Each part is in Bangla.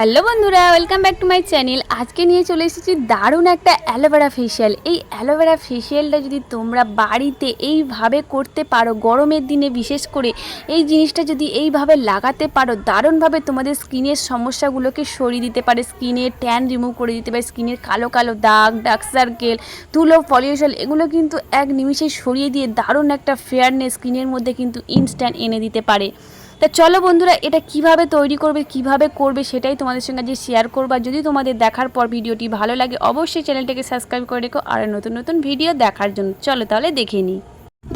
হ্যালো বন্ধুরা welcome back to my channel আজকে নিয়ে চলে এসেছি দারুণ একটা অ্যালোভেরা ফেশিয়াল এই অ্যালোভেরা ফেশিয়ালটা যদি তোমরা বাড়িতে এইভাবে করতে পারো, গরমের দিনে বিশেষ করে, এই জিনিসটা যদি এইভাবে লাগাতে পারো, দারুণভাবে তোমাদের স্কিনের সমস্যাগুলোকে সরিয়ে দিতে পারে। স্কিনের ট্যান রিমুভ করে দিতে পারে, স্কিনের কালো কালো দাগ ডার্ক সার্কেল তুলো পলিউশন এগুলো কিন্তু এক নিমিষে সরিয়ে দিয়ে দারুণ একটা ফেয়ারনেস স্কিনের মধ্যে কিন্তু ইনস্ট্যান্ট এনে দিতে পারে। তা চলো বন্ধুরা, এটা কীভাবে তৈরি করবে, কীভাবে করবে সেটাই তোমাদের সঙ্গে যে শেয়ার করব। যদি তোমাদের দেখার পর ভিডিওটি ভালো লাগে, অবশ্যই চ্যানেলটাকে সাবস্ক্রাইব করে রেখো। আর নতুন নতুন ভিডিও দেখার জন্য। চলো তাহলে দেখে নিই।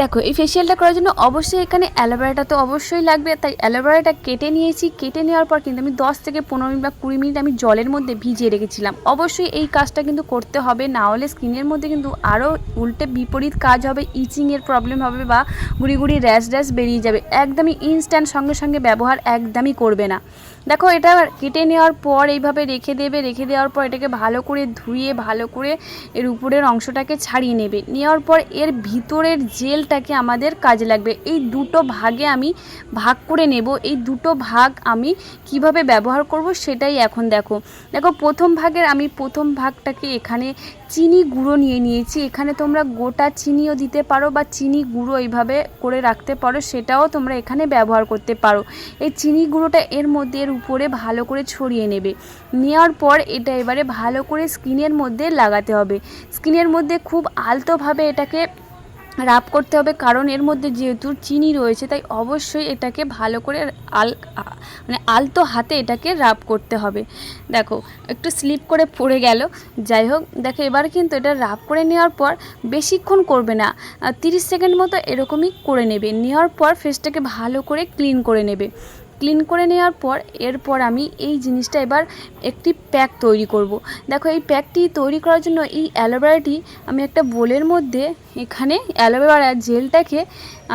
দেখো, এই ফেসিয়ালটা করার জন্য অবশ্যই এখানে অ্যালোভেরাটা তো অবশ্যই লাগবে। তাই অ্যালোভেরাটা কেটে নিয়েছি। কেটে নেওয়ার পর কিন্তু আমি দশ থেকে পনেরো মিনিট বা কুড়ি মিনিট আমি জলের মধ্যে ভিজিয়ে রেখেছিলাম। অবশ্যই এই কাজটা কিন্তু করতে হবে। না হলে স্কিনের মধ্যে কিন্তু আরও উল্টে বিপরীত কাজ হবে। ইচিংয়ের প্রবলেম হবে বা গুড়ি গুড়ি র্যাশ র্যাশ বেরিয়ে যাবে। একদমই ইনস্ট্যান্ট সঙ্গে সঙ্গে ব্যবহার একদমই করবে না। দেখো, এটা কেটে নেওয়ার পর এইভাবে রেখে দেবে। রেখে দেওয়ার পর এটাকে ভালো করে ধুয়ে, ভালো করে এর উপরের অংশটাকে ছাড়িয়ে নেবে। নেওয়ার পর এর ভিতরের জেলটাকে আমাদের কাজে লাগবে। এই দুটো ভাগে আমি ভাগ করে নেব। এই দুটো ভাগ আমি কীভাবে ব্যবহার করব সেটাই এখন দেখো। দেখো, প্রথম ভাগের আমি প্রথম ভাগটাকে এখানে চিনি গুঁড়ো নিয়ে নিয়েছি। এখানে তোমরা গোটা চিনিও দিতে পারো বা চিনি গুঁড়ো এইভাবে করে রাখতে পারো, সেটাও তোমরা এখানে ব্যবহার করতে পারো। এই চিনি গুঁড়োটা এর মধ্যে, এর উপরে ভালো করে ছড়িয়ে নেবে। নেওয়ার পর এটা এবারে ভালো করে স্কিনের মধ্যে লাগাতে হবে। স্কিনের মধ্যে খুব আলতোভাবে এটাকে রাব করতে হবে, কারণ এর মধ্যে যেহেতু চিনি রয়েছে, তাই অবশ্যই এটাকে ভালো করে আল মানে আলতো হাতে এটাকে রাব করতে হবে। দেখো, একটু স্লিপ করে পড়ে গেল। যাই হোক, দেখো, এবার কিন্তু এটা রাব করে নেওয়ার পর বেশিক্ষণ করবে না। তিরিশ সেকেন্ড মতো এরকমই করে নেবে। নেওয়ার পর ফেসটাকে ভালো করে ক্লিন করে নেবে। ক্লিন করে নেওয়ার পর, এরপর আমি এই জিনিসটা এবার একটি প্যাক তৈরি করব। দেখো, এই প্যাকটি তৈরি করার জন্য এই অ্যালোভেরাটি আমি একটা বোলের মধ্যে এখানে অ্যালোভেরা জেলটাকে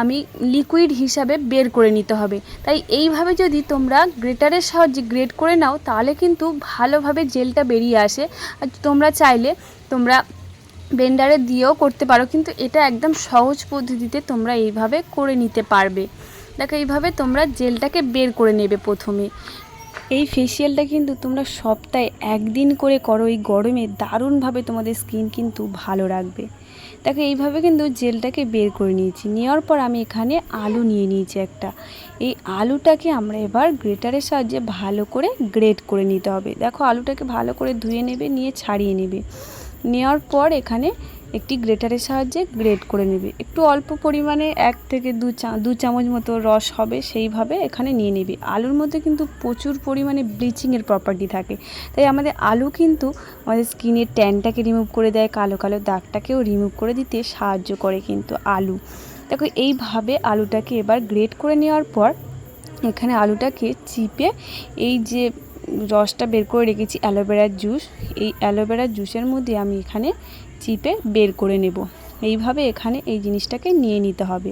আমি লিকুইড হিসাবে বের করে নিতে হবে। তাই এইভাবে যদি তোমরা গ্রেটারের সাহায্যে গ্রেট করে নাও, তাহলে কিন্তু ভালোভাবে জেলটা বেরিয়ে আসে। আর তোমরা চাইলে তোমরা ব্লেন্ডারে দিয়েও করতে পারো, কিন্তু এটা একদম সহজ পদ্ধতিতে তোমরা এইভাবে করে নিতে পারবে। দেখো এইভাবে তোমরা জেলটাকে বের করে নেবে প্রথমে। এই ফেসিয়ালটা কিন্তু তোমরা সপ্তাহে একদিন করে করো, এই গরমে দারুণভাবে তোমাদের স্কিন কিন্তু ভালো রাখবে। দেখো, এইভাবে কিন্তু জেলটাকে বের করে নিয়েছি। নেওয়ার পর আমি এখানে আলু নিয়ে নিয়েছি একটা। এই আলুটাকে আমরা এবার গ্রেটারের সাহায্যে ভালো করে গ্রেট করে নিতে হবে। দেখো, আলুটাকে ভালো করে ধুয়ে নেবে, নিয়ে ছাড়িয়ে নেবে। নেওয়ার পর এখানে একটি গ্রেটারের সাহায্যে গ্রেট করে নেবে। একটু অল্প পরিমাণে এক থেকে দু চা দু চামচ মতো রস হবে, সেইভাবে এখানে নিয়ে নেবে। আলুর মধ্যে কিন্তু প্রচুর পরিমাণে ব্লিচিংয়ের প্রপার্টি থাকে। তাই আমাদের আলু কিন্তু আমাদের স্কিনের ট্যানটাকে রিমুভ করে দেয়, কালো কালো দাগটাকেও রিমুভ করে দিতে সাহায্য করে কিন্তু আলু। দেখো, এইভাবে আলুটাকে এবার গ্রেট করে নেওয়ার পর এখানে আলুটাকে চিপে এই যে রসটা বের করে রেখেছি অ্যালোভেরার জুস। এই অ্যালোভেরার জুসের মধ্যে আমি এখানে চিপে বের করে নেব। এইভাবে এখানে এই জিনিসটাকে নিয়ে নিতে হবে।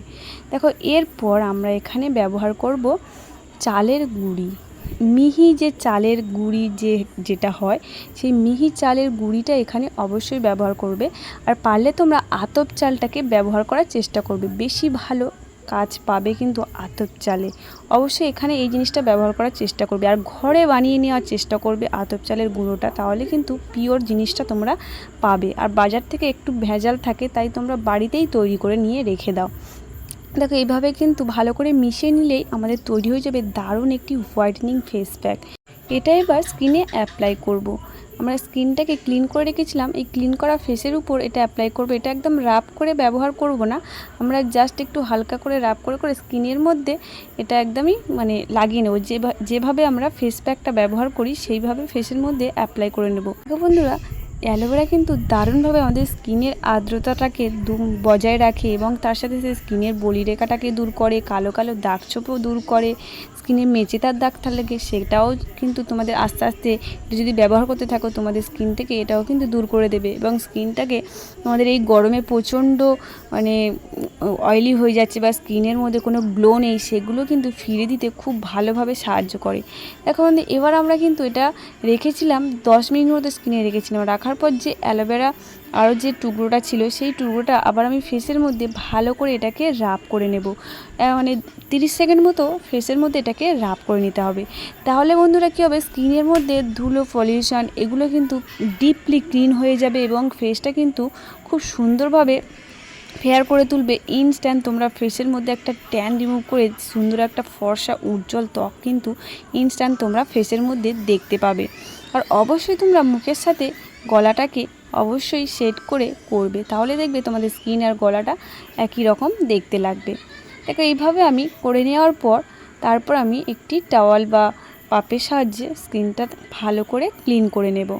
দেখো, এরপর আমরা এখানে ব্যবহার করব চালের গুঁড়ি। মিহি যে চালের গুঁড়ি যে, যেটা হয়, সেই মিহি চালের গুঁড়িটা এখানে অবশ্যই ব্যবহার করবে। আর পারলে তোমরা আতপ চালটাকে ব্যবহার করার চেষ্টা করবে। বেশি ভালো কাজ পাবে কিন্তু আতপ চালে। অবশ্যই এখানে এই জিনিসটা ব্যবহার করার চেষ্টা করবে। আর ঘরে বানিয়ে নেওয়ার চেষ্টা করবে আতপ চালের গুঁড়োটা, তাহলে কিন্তু পিওর জিনিসটা তোমরা পাবে। আর বাজার থেকে একটু ভেজাল থাকে, তাই তোমরা বাড়িতেই তৈরি করে নিয়ে রেখে দাও। দেখো, এইভাবে কিন্তু ভালো করে মিশিয়ে নিলেই আমাদের তৈরি হয়ে যাবে দারুণ একটি হোয়াইটনিং ফেস প্যাক। এটা এবার স্কিনে অ্যাপ্লাই করব। আমরা স্কিনটাকে ক্লিন করে রেখেছিলাম, এই ক্লিন করা ফেসের উপর এটা অ্যাপ্লাই করব। এটা একদম রাব করে ব্যবহার করব না। আমরা জাস্ট একটু হালকা করে রাব করে করে স্কিনের মধ্যে এটা একদমই মানে লাগিয়ে নেব। যেভা- যেভাবে আমরা ফেস প্যাকটা ব্যবহার করি, সেইভাবে ফেসের মধ্যে অ্যাপ্লাই করে নেব। বন্ধুরা অ্যালোভেরা কিন্তু দারুণভাবে আমাদের স্কিনের আর্দ্রতাটাকে বজায় রাখে এবং তার সাথে সে স্কিনের বলিরেখাটাকে দূর করে, কালো কালো দাগ ছোপও দূর করে স্কিনে মেচেতার দাগ থাকলে সেটাও কিন্তু তোমাদের আস্তে আস্তে যদি ব্যবহার করতে থাকো তোমাদের স্কিন থেকে, এটাও কিন্তু দূর করে দেবে এবং স্কিনটাকে তোমাদের এই গরমে প্রচণ্ড মানে অয়েলি হয়ে যাচ্ছে বা স্কিনের মধ্যে কোনো গ্লো নেই, সেগুলো কিন্তু ফিরে দিতে খুব ভালোভাবে সাহায্য করে। দেখো এবার আমরা কিন্তু এটা রেখেছিলাম, দশ মিনিট মতো স্কিনে রেখেছিলাম রাখার পর যে অ্যালোভেরা আরও যে টুকরোটা ছিল, সেই টুকরোটা আবার আমি ফেসের মধ্যে ভালো করে এটাকে রাব করে নেব। মানে তিরিশ সেকেন্ড মতো ফেসের মধ্যে এটাকে রাব করে নিতে হবে। তাহলে বন্ধুরা কী হবে? স্কিনের মধ্যে ধুলো পলিউশন এগুলো কিন্তু ডিপলি ক্লিন হয়ে যাবে এবং ফেসটা কিন্তু খুব সুন্দরভাবে ফেয়ার করে তুলবে। ইনস্ট্যান্ট তোমরা ফেসের মধ্যে একটা ট্যান রিমুভ করে সুন্দর একটা ফর্সা, উজ্জ্বল ত্বক কিন্তু ইনস্ট্যান্ট তোমরা ফেসের মধ্যে দেখতে পাবে। আর অবশ্যই তোমরা মুখের সাথে গলাটাকে অবশ্যই শেড করে করবে। তাহলে দেখবে তোমাদের স্কিন আর গলাটা একই রকম দেখতে লাগবে। দেখো, এইভাবে আমি করে নেওয়ার পর তারপর আমি একটি টাওয়াল বা পাপের সাহায্যে স্কিনটা ভালো করে ক্লিন করে নেব।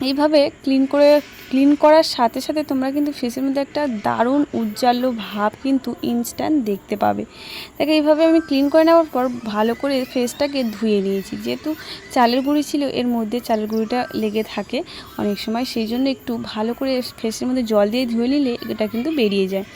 এইভাবে ক্লিন করে ক্লিন করার সাথে সাথে তোমরা কিন্তু ফেসের মধ্যে একটা দারুণ উজ্জ্বল ভাব কিন্তু ইনস্ট্যান্ট দেখতে পাবে। দেখো, এইভাবে আমি ক্লিন করে নেওয়ার পর ভালো করে ফেসটাকে ধুয়ে নিয়েছি। যেহেতু চালের গুঁড়ি ছিল, এর মধ্যে চালের গুঁড়িটা লেগে থাকে অনেক সময়, সেই জন্য একটু ভালো করে ফেসের মধ্যে জল দিয়ে ধুয়ে নিলে এটা কিন্তু বেরিয়ে যায়।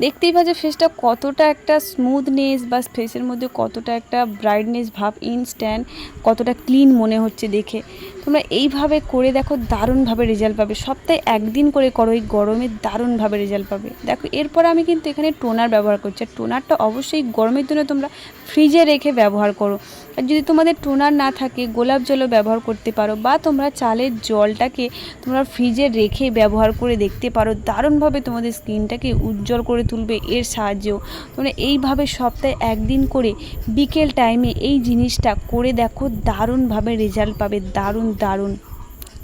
দেখতেই পাচ্ছ ফেসটা কতটা একটা স্মুথনেস বা ফেসের মধ্যে কতটা একটা ব্রাইটনেস ভাব ইনস্ট্যান্ট কতটা ক্লিন মনে হচ্ছে দেখে। তোমরা এইভাবে করে দেখো, দারুণভাবে রেজাল্ট পাবে। সপ্তাহে একদিন করে করো, এই গরমে দারুণভাবে রেজাল্ট পাবে। দেখো, এরপর আমি কিন্তু এখানে টোনার ব্যবহার করছি। আর টোনারটা অবশ্যই গরমের জন্য তোমরা ফ্রিজে রেখে ব্যবহার করো। আর যদি তোমাদের টোনার না থাকে, গোলাপ জলও ব্যবহার করতে পারো বা তোমরা চালের জলটাকে তোমরা ফ্রিজে রেখে ব্যবহার করে দেখতে পারো, দারুণভাবে তোমাদের স্কিনটাকে উজ্জ্বল করে তুলবে এর সাহায্যেও। তোমরা এইভাবে সপ্তাহে একদিন করে বিকেল টাইমে এই জিনিসটা করে দেখো, দারুণভাবে রেজাল্ট পাবে, দারুণ দারুণ।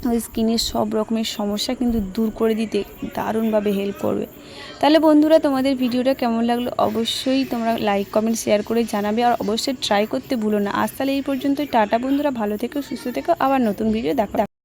ওই স্কিনের সব রকমের সমস্যা কিন্তু দূর করে দিতে দারুণভাবে হেল্প করবে। তাহলে বন্ধুরা, তোমাদের ভিডিওটা কেমন লাগল অবশ্যই তোমরা লাইক কমেন্ট শেয়ার করে জানাবে আর অবশ্যই ট্রাই করতে ভুলো না। আজ তাহলে এই পর্যন্তই। টাটা বন্ধুরা, ভালো থেকো, সুস্থ থেকো। আবার নতুন ভিডিও দেখো